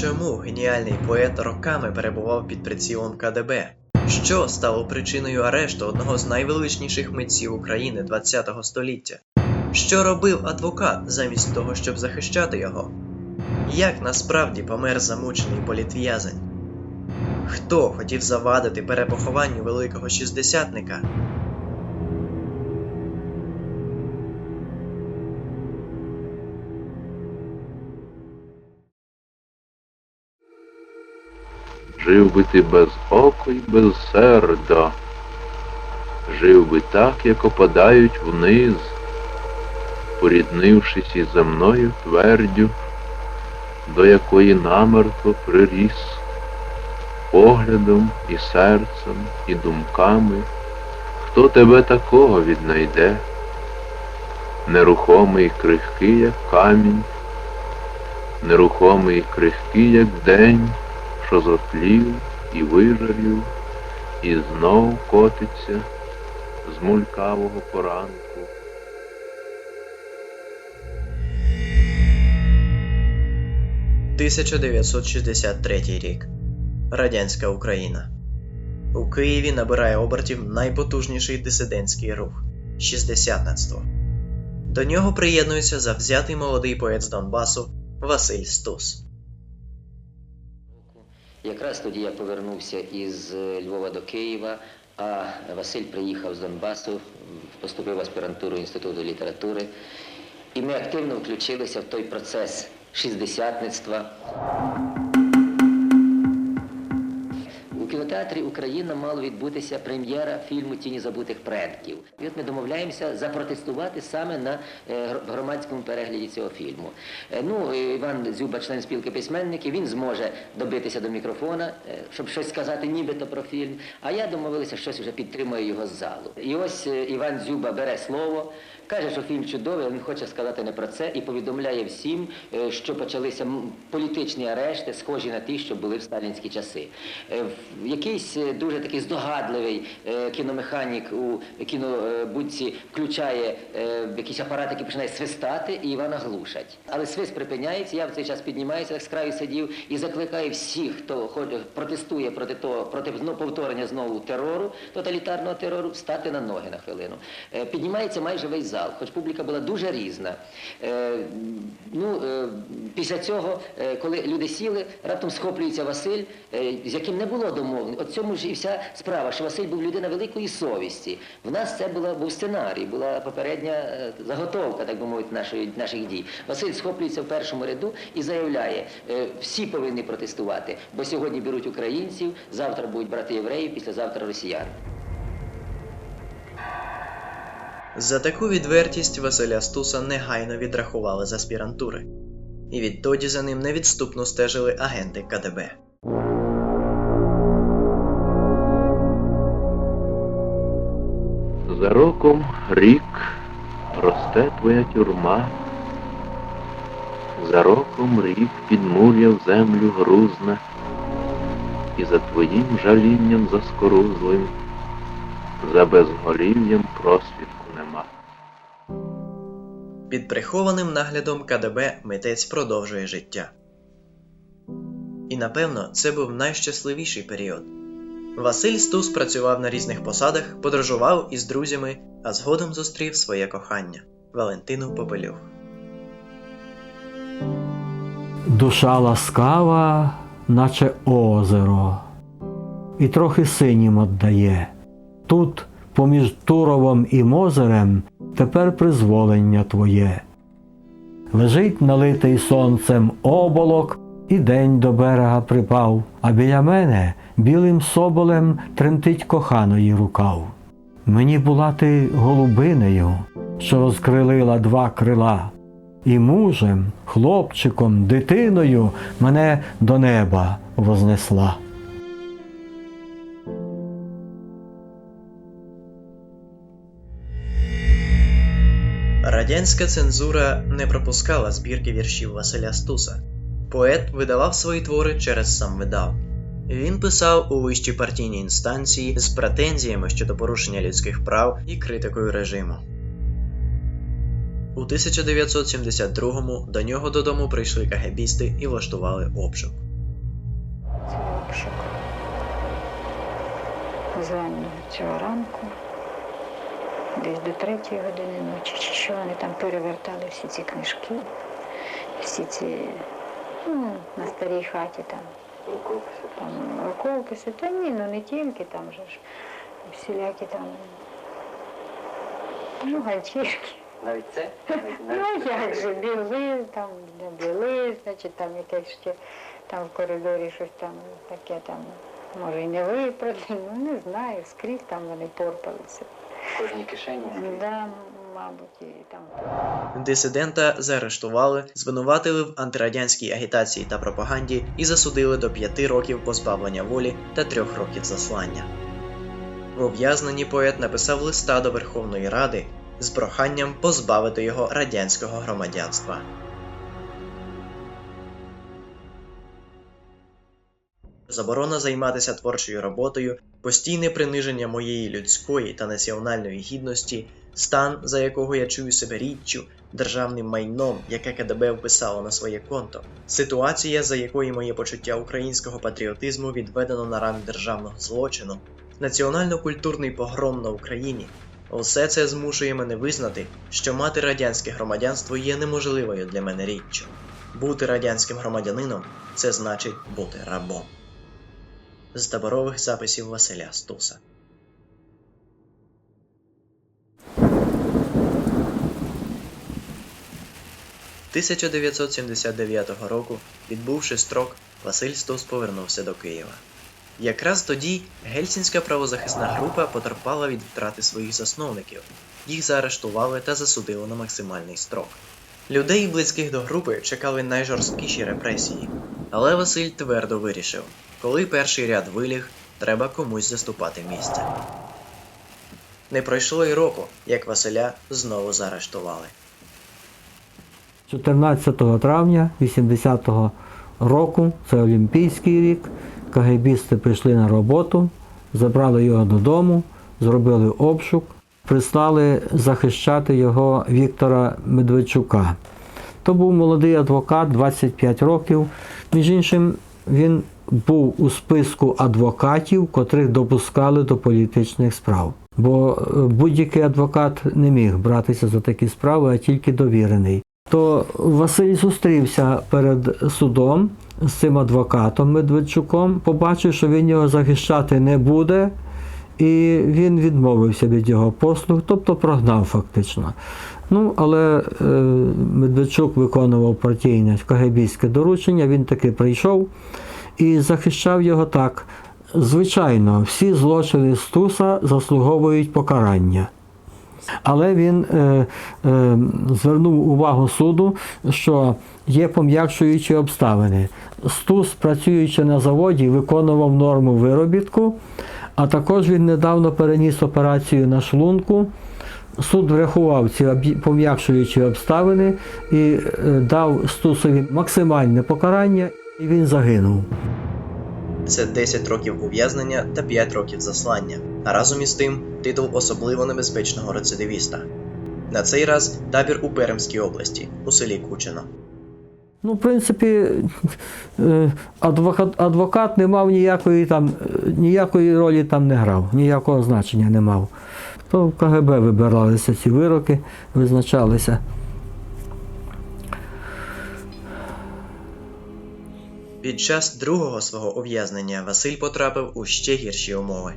Чому геніальний поет роками перебував під прицілом КДБ? Що стало причиною арешту одного з найвеличніших митців України ХХ століття? Що робив адвокат замість того, щоб захищати його? Як насправді помер замучений політв'язень? Хто хотів завадити перепохованню великого шістдесятника? Жив би ти без ока й без серда, жив би так, як опадають вниз, поріднившись із земною твердю, до якої намертво приріс, поглядом і серцем, і думками, хто тебе такого віднайде, нерухомий крихкий, як камінь, нерухомий крихкий, як день що і вижарів, і знов котиться з мулькавого поранку. – 1963 рік. Радянська Україна. У Києві набирає обертів найпотужніший дисидентський рух шістдесятництво. До нього приєднується завзятий молодий поет з Донбасу Василь Стус. Якраз тоді я повернувся із е, Львова до Києва, а Василь приїхав з Донбасу, поступив в аспірантуру Інституту літератури. І ми активно включилися в той процес шістдесятництва. Кінотеатрі Україна мала відбутися прем'єра фільму Тіні забутих предків. І от ми домовляємося запротестувати саме на е, громадському перегляді цього фільму. Е, Ну, Іван Дзюба, член спілки письменників, він зможе добитися до мікрофона, е, щоб щось сказати нібито про фільм. А я домовилася, щось вже підтримує його з залу. І ось Іван Дзюба бере слово. Каже, що фільм чудовий, він хоче сказати не про це і повідомляє всім, е, що почалися політичні арешти, схожі на ті, що були в сталінські часи. Е, Якийсь е, дуже такий здогадливий кіномеханік у кінобудці включає якийсь апарат, який починає свистати, і Івана глушать. Але свист припиняється, я в цей час піднімаюся, як з краю сидів, і закликаю всіх, хто протестує проти того, проти знову повторення знову терору, тоталітарного терору, встати на ноги на хвилину. Піднімається майже весь зал, хоч публіка була дуже різна. Е, Ну, е, після цього, е, коли люди сіли, раптом схоплюється Василь, е, з яким не було домовлень. От цьому ж і вся справа, що Василь був людина великої совісті. В нас це була, був сценарій, була попередня е, заготовка, так би мовити, нашої, наших дій. Василь схоплюється в першому ряду і заявляє, е, всі повинні протестувати, бо сьогодні беруть українців, завтра будуть брати євреїв, післязавтра росіян. За таку відвертість Василя Стуса негайно відрахували з аспірантури, і відтоді за ним невідступно стежили агенти КДБ. За роком рік росте твоя тюрма, за роком рік підмур'я в землю грузне, і за твоїм жалінням заскорузлим, за безголів'ям просвітку нема. Під прихованим наглядом КДБ митець продовжує життя. І напевно це був найщасливіший період. Василь Стус працював на різних посадах, подорожував із друзями, а згодом зустрів своє кохання Валентину Попелюх. Душа ласкава, наче озеро, і трохи синім отдає. Тут, поміж Туровом і Мозерем, тепер призволення твоє. Лежить налитий сонцем оболок, і день до берега припав, а біля мене білим соболем тремтить коханої рукав. Мені була ти голубинею, що розкрилила два крила, і мужем, хлопчиком, дитиною мене до неба вознесла. Радянська цензура не пропускала збірки віршів Василя Стуса. Поет видавав свої твори через сам видав. Він писав у вищій партійній інстанції з претензіями щодо порушення людських прав і критикою режиму. У 1972-му до нього додому прийшли кагебісти і влаштували обшук. Обшук. Зраннього цього ранку, десь до третьої години ночі, чи що вони там перевертали всі ці книжки, всі ці, ну, на старій хаті там. Там рукописи, та ні, ну не тільки там же ж всілякі там. Ну, гальчишки. Навіть це? Ну, як же, біли, там для біли, значить, там якесь ще там в коридорі щось там таке там, може, і не випрали, ну не знаю, скрізь там вони порпалися. В кожній кишені. Да, мабуть, і там. Дисидента заарештували, звинуватили в антирадянській агітації та пропаганді і засудили до п'яти років позбавлення волі та трьох років заслання. В ув'язненні поет написав листа до Верховної Ради з проханням позбавити його радянського громадянства. Заборона займатися творчою роботою, постійне приниження моєї людської та національної гідності, стан, за якого я чую себе річчю, державним майном, яке КДБ вписало на своє конто, ситуація, за якої моє почуття українського патріотизму відведено на ранг державного злочину, національно-культурний погром на Україні. Усе це змушує мене визнати, що мати радянське громадянство є неможливою для мене річчю. Бути радянським громадянином це значить бути рабом. З таборових записів Василя Стуса. – 1979 року, відбувши строк, Василь Стус повернувся до Києва. Якраз тоді гельсінська правозахисна група потерпала від втрати своїх засновників. Їх заарештували та засудили на максимальний строк. Людей, близьких до групи, чекали найжорсткіші репресії. Але Василь твердо вирішив: коли перший ряд виліг, треба комусь заступати місце. Не пройшло й року, як Василя знову заарештували. 14 травня 80-го року, це Олімпійський рік, КГБісти прийшли на роботу, забрали його додому, зробили обшук, прислали захищати його Віктора Медведчука. То був молодий адвокат, 25 років. Між іншим, він був у списку адвокатів, котрих допускали до політичних справ. Бо е, будь-який адвокат не міг братися за такі справи, а тільки довірений. То Василь зустрівся перед судом з цим адвокатом Медведчуком, побачив, що він його захищати не буде, і він відмовився від його послуг, тобто прогнав фактично. Ну, але е, Медведчук виконував партійне КГБське доручення, він таки прийшов і захищав його так. Звичайно, всі злочини Стуса заслуговують покарання. Але він е, е, звернув увагу суду, що є пом'якшуючі обставини. Стус, працюючи на заводі, виконував норму виробітку, а також він недавно переніс операцію на шлунку. Суд врахував ці пом'якшуючі обставини і е, дав Стусові максимальне покарання, і він загинув. Це 10 років ув'язнення та 5 років заслання, а разом із тим титул особливо небезпечного рецидивіста. На цей раз табір у Пермській області, у селі Кучино. Ну, в принципі, е, адвокат, адвокат не мав ніякої там, е, ніякої ролі там не грав, ніякого значення не мав. То в КГБ вибиралися ці вироки, визначалися. Під час другого свого ув'язнення Василь потрапив у ще гірші умови.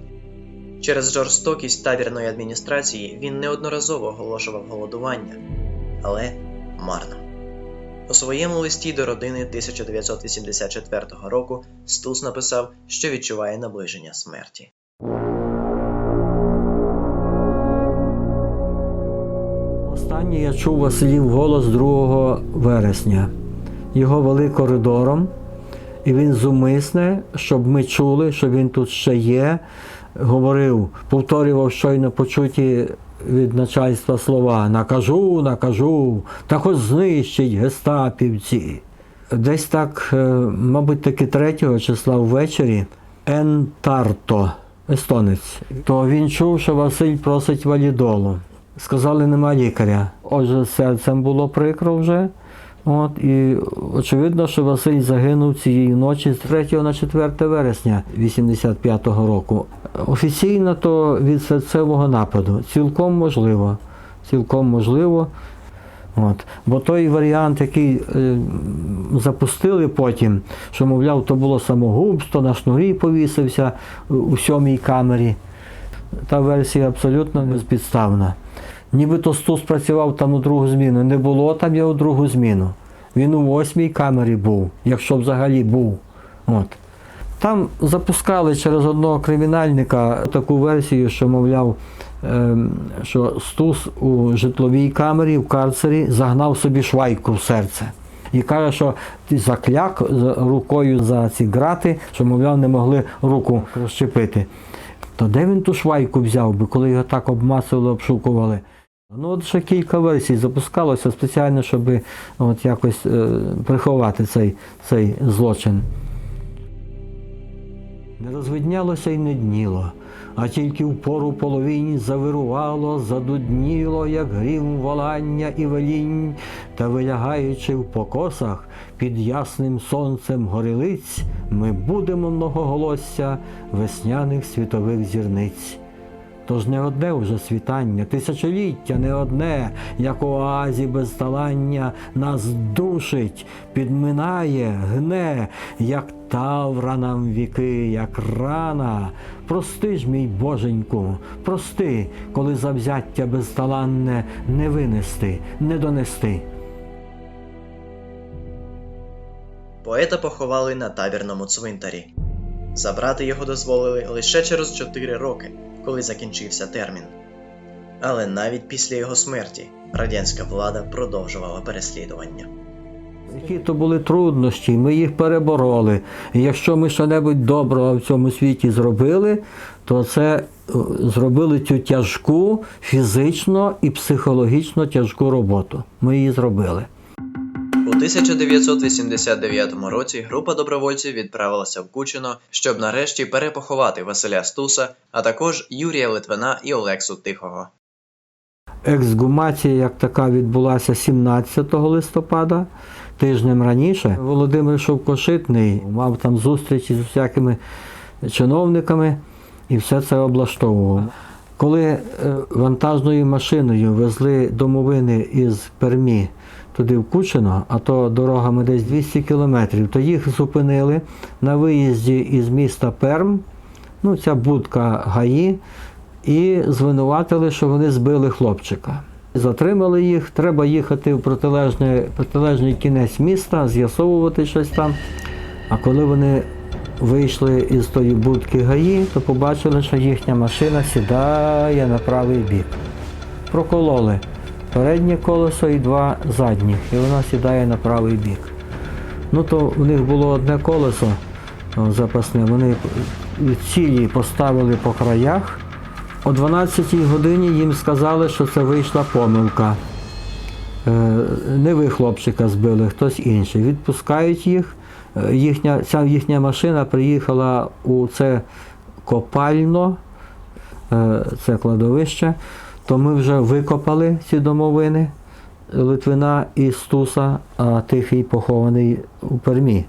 Через жорстокість табірної адміністрації він неодноразово оголошував голодування, але марно. У своєму листі до родини 1984 року Стус написав, що відчуває наближення смерті. Останнє я чув Василів голос 2 вересня. Його вели коридором, і він зумисне, щоб ми чули, що він тут ще є, говорив, повторював щойно почуті від начальства слова накажу, накажу, та хоч знищить гестапівці. Десь так, е, мабуть, таки 3 числа ввечері Ен Тарто, естонець, то він чув, що Василь просить валідолу. Сказали, нема лікаря. Отже, серцем було прикро вже. От, і очевидно, що Василь загинув цієї ночі з 3 на 4 вересня 85-го року. Офіційно то від серцевого нападу. Цілком можливо. Цілком можливо. От. Бо той варіант, який е, запустили потім, що, мовляв, то було самогубство, на шнурі повісився у сьомій камері. Та версія абсолютно безпідставна. Нібито Стус працював там у другу зміну. Не було там його другу зміну. Він у восьмій камері був, якщо взагалі був. От. Там запускали через одного кримінальника таку версію, що, мовляв, ем, що Стус у житловій камері в карцері загнав собі швайку в серце. І каже, що ти закляк рукою за ці грати, що, мовляв, не могли руку розчепити. То де він ту швайку взяв би, коли його так обмацували, обшукували? Ну, от ще кілька версій запускалося спеціально, щоб от якось е, приховати цей, цей злочин. Не розвиднялося й не дніло, а тільки в пору половині завирувало, задудніло, як грім волання і велінь, та вилягаючи в покосах під ясним сонцем горілиць, ми будемо многоголосся весняних світових зірниць. Тож не одне вже світання, тисячоліття не одне, як у оазі безталання нас душить, підминає, гне, як тавра нам віки, як рана. Прости ж, мій боженьку, прости, коли завзяття безталанне не винести, не донести. Поета поховали на табірному цвинтарі. Забрати його дозволили лише через 4 роки, коли закінчився термін. Але навіть після його смерті радянська влада продовжувала переслідування. Які то були труднощі, ми їх перебороли. І якщо ми що-небудь доброго в цьому світі зробили, то це е, зробили цю тяжку, фізично і психологічно тяжку роботу. Ми її зробили. У 1989 році група добровольців відправилася в Кучино, щоб нарешті перепоховати Василя Стуса, а також Юрія Литвина і Олексу Тихого. Ексгумація як така відбулася 17 листопада. Тижнем раніше Володимир Шовкошитний мав там зустрічі з всякими чиновниками і все це облаштовував. Коли е, вантажною машиною везли домовини із Пермі туди в Кучино, а то дорогами десь 200 кілометрів, то їх зупинили на виїзді із міста Перм, ну ця будка ГАІ, і звинуватили, що вони збили хлопчика. Затримали їх, треба їхати в протилежний, протилежний кінець міста, з'ясовувати щось там. А коли вони вийшли із тої будки ГАІ, то побачили, що їхня машина сідає на правий бік. Прокололи переднє колесо і два задніх, і вона сідає на правий бік. Ну то у них було одне колесо запасне, вони цілі поставили по краях. О 12 годині їм сказали, що це вийшла помилка. Е, Не ви хлопчика збили, хтось інший. Відпускають їх. Е, Їхня, ця їхня машина приїхала у це копально, е, це кладовище, то ми вже викопали ці домовини Литвина і Стуса, а тихий похований у Пермі.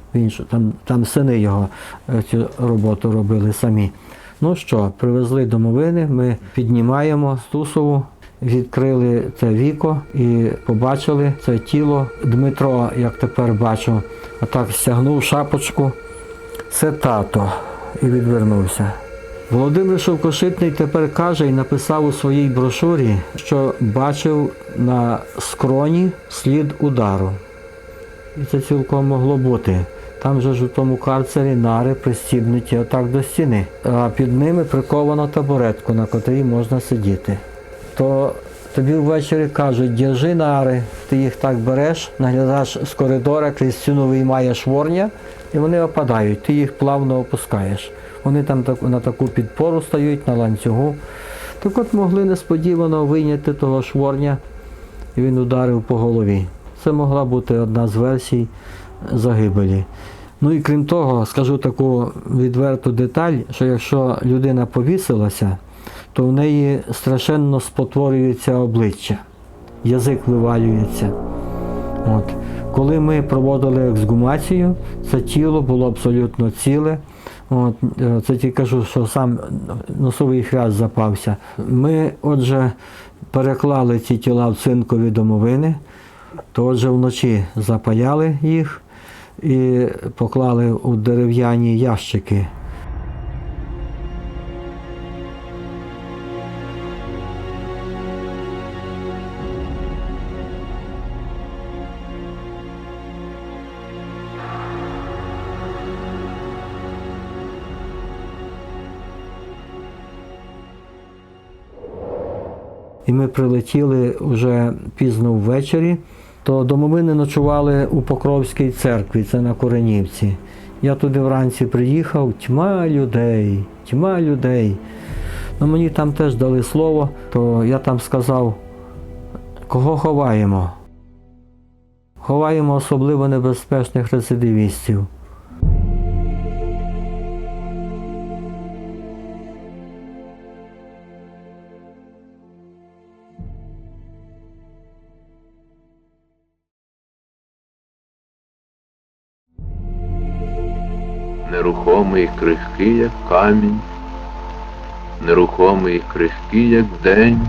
Там, там сини його е, цю роботу робили самі. Ну що, привезли домовини, ми піднімаємо Стусову, відкрили це віко і побачили це тіло. Дмитро, як тепер бачу, отак стягнув шапочку. Це тато і відвернувся. Володимир Шовкошитний тепер каже і написав у своїй брошурі, що бачив на скроні слід удару. І це цілком могло бути. Там же ж у тому карцері нари пристібнуті отак до стіни, а під ними приковано табуретку, на котрій можна сидіти. То тобі ввечері кажуть, держи нари, ти їх так береш, наглядаєш з коридора, крізь стіну виймаєш ворня, і вони опадають, ти їх плавно опускаєш. Вони там на таку підпору стають, на ланцюгу. Так от могли несподівано вийняти того шворня, і він ударив по голові. Це могла бути одна з версій загибелі. Ну і крім того, скажу таку відверту деталь, що якщо людина повісилася, то в неї страшенно спотворюється обличчя, язик вивалюється. От. Коли ми проводили ексгумацію, це тіло було абсолютно ціле. От, е, це тільки кажу, що сам носовий хряст запався. Ми, отже, переклали ці тіла в цинкові домовини, то отже вночі запаяли їх і поклали у дерев'яні ящики. І ми прилетіли вже пізно ввечері, то домовини ночували у Покровській церкві, це на Коренівці. Я туди вранці приїхав, тьма людей, тьма людей. Ну, мені там теж дали слово, то я там сказав, кого ховаємо? Ховаємо особливо небезпечних рецидивістів. Нерухомий крихкий, як камінь, нерухомий крихкий, як день,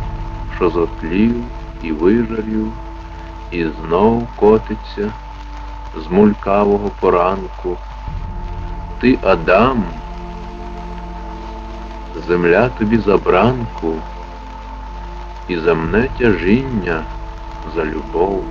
що зотлів і вижарів, і знов котиться з мулькавого поранку. Ти, Адам, земля тобі за бранку, і за мене тяжіння за любов.